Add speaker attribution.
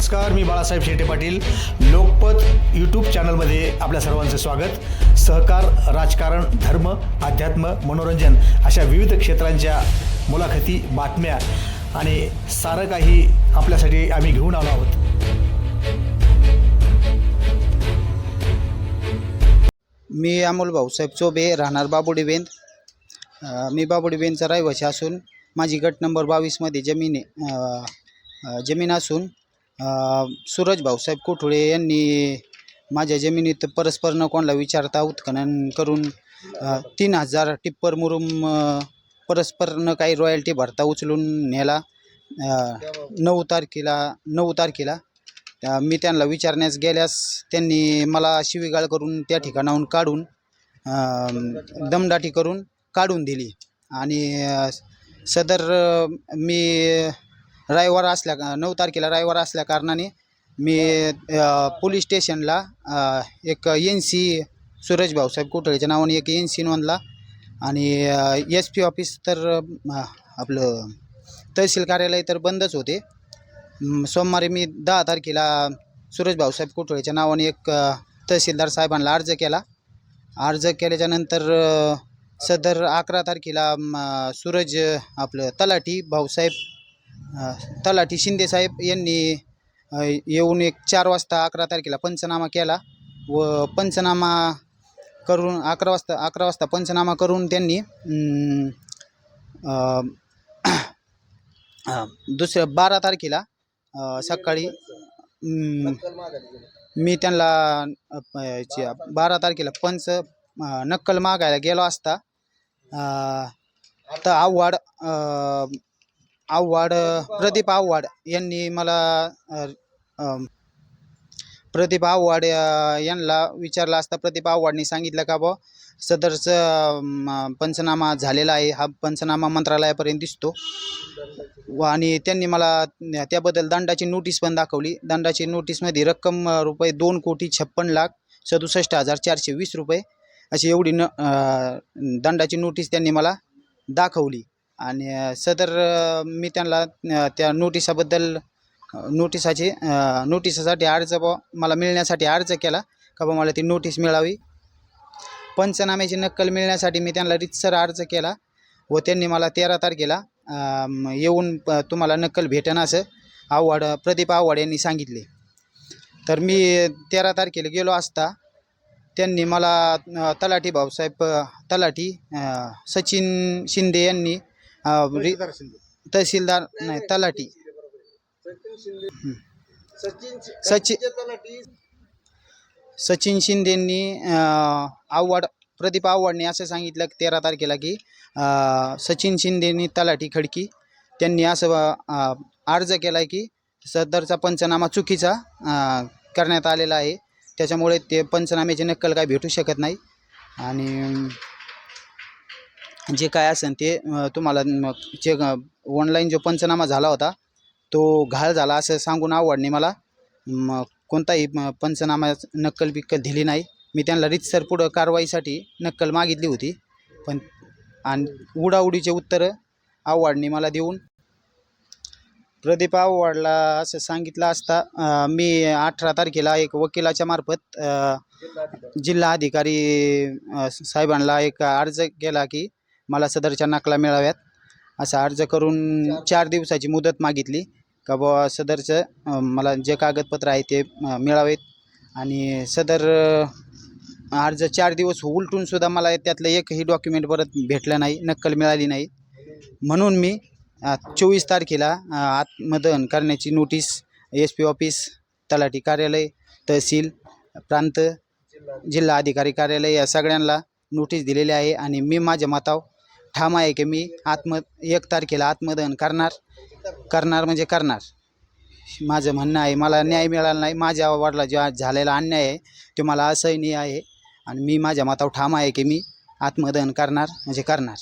Speaker 1: नमस्कार मी बाळासाहेब शेटे पाटील. लोकपत यूट्यूब चॅनलमध्ये आपल्या सर्वांचं स्वागत. सहकार राजकारण धर्म अध्यात्म मनोरंजन अशा विविध क्षेत्रांच्या मुलाखती बातम्या आणि सारं काही आपल्यासाठी आम्ही घेऊन आलो आहोत.
Speaker 2: मी अमोल भाऊसाहेब चोबे राहणार बाबुडीबेंद मी बाबुडीबेंदचा रहिवासी असून माझी गट नंबर बावीसमध्ये जमीन जमीन असून सूरज भाऊसाहेब कोठुळे यांनी माझ्या जमिनीत परस्पर न कोणाला विचारता उत्खनन करून तीन हजार टिप्पर मुरुम परस्पर न काही रॉयल्टी भरता उचलून नेला. नऊ तारखेला नऊ तारखेला मी त्यांना विचारण्यास गेल्यास त्यांनी मला शिवीगाळ करून त्या ठिकाणाहून काढून दमदाटी करून काढून दिली. आणि सदर मी रविवार असल्या नऊ तारखेला रविवार असल्या कारणाने मी पोलीस स्टेशनला एक एन सी सूरज भाऊसाहेब कोठळेच्या नावाने एक एन सी नोंदला आणि एस पी ऑफिस तर आपलं तहसील कार्यालय तर बंदच होते. सोमवारी मी दहा तारखेला सूरज भाऊसाहेब कोठळेच्या नावाने एक तहसीलदार साहेबांना अर्ज केला. अर्ज केल्याच्यानंतर सदर अकरा तारखेला सूरज आपलं तलाठी भाऊसाहेब तलाठी शिंदेसाहेब यांनी येऊन एक चार वाजता अकरा तारखेला पंचनामा केला व पंचनामा करून अकरा वाजता अकरा वाजता पंचनामा करून त्यांनी दुसऱ्या बारा तारखेला सकाळी मी त्यांना बारा तारखेला पंच नक्कल मागायला गेलो असता तर आव्हाड आव्हाड प्रदीप आव्हाड यांनी मला प्रदीप आव्हाड यांना विचारलं असता प्रदीप आव्हाडनी सांगितलं का बुवा सदरचं पंचनामा झालेला आहे हा पंचनामा मंत्रालयापर्यंत दिसतो. व आणि त्यांनी मला त्याबद्दल दंडाची नोटीस पण दाखवली. दंडाची नोटीसमध्ये रक्कम रुपये दोन कोटी छप्पन लाख सदुसष्ट हजार चारशे वीस रुपये अशी एवढी न दंडाची नोटीस त्यांनी मला दाखवली. आणि सदर मी त्यांना त्या नोटिसाबद्दल नोटिसाची नोटिसासाठी अर्ज बुवा मला मिळण्यासाठी अर्ज केला का बा मला ती नोटीस मिळावी. पंचनाम्याची नक्कल मिळण्यासाठी मी त्यांना रितसर अर्ज केला व त्यांनी मला तेरा तारखेला येऊन तुम्हाला नक्कल भेटेन असं आव्हाड प्रदीप आव्हाड यांनी सांगितले. तर मी तेरा तारखेला गेलो असता त्यांनी मला तलाठी भाऊसाहेब तलाठी सचिन शिंदे यांनी अ, तहसीलदार नाही तलाठी. सचिन सचिन शिंदेंनी अ, आव्हाड प्रदीप आव्हाडने असं सांगितलं तेरा तारखेला की अ, सचिन शिंदेनी तलाठी खडकी. त्यांनी असं अ, अर्ज केला की सदरचा पंचनामा चुकीचा अ, करण्यात आलेला आहे. त्याच्यामुळे ते पंचनाम्याची नक्कल काय भेटू शकत नाही. आणि जे काय असेल ते तुम्हाला मग जे ऑनलाईन जो पंचनामा झाला होता तो घाळ झाला असं सांगून आवडणे मला. मग कोणताही पंचनामा नक्कल बिक्कल दिली नाही. मी त्यांना रितसर पुढं कारवाईसाठी नक्कल मागितली होती. पण आणि उडाउडीचे उत्तरं आवडणे मला देऊन प्रदीप आव्हाडला असं सांगितलं असता मी अठरा तारखेला एक वकिलाच्या मार्फत जिल्हा अधिकारी साहेबांना एक अर्ज केला की मला सदरच्या नकला मिळाव्यात. असा अर्ज करून चार दिवसाची मुदत मागितली. का बुवा सदरचं मला जे कागदपत्र आहे ते मिळावेत. आणि सदर अर्ज चार दिवस उलटून सुद्धा मला त्यातलं एकही डॉक्युमेंट परत भेटलं नाही नक्कल मिळाली नाही. म्हणून मी चोवीस तारखेला आत्मदहन करण्याची नोटीस एस पी ऑफिस तलाठी कार्यालय तहसील प्रांत जिल्हा अधिकारी कार्यालय या सगळ्यांना नोटीस दिलेली आहे. आणि मी माझ्या मतावर ठाम आहे की मी आत्म एक तारखेला आत्मदहन करणार करणार म्हणजे करणार. माझं म्हणणं आहे मला न्याय मिळाला नाही माझ्या वडिला जो आज झालेला अन्याय आहे तो मला असहनीय आहे. आणि मी माझ्या मतावर ठाम आहे की मी आत्मदहन करणार म्हणजे करणार.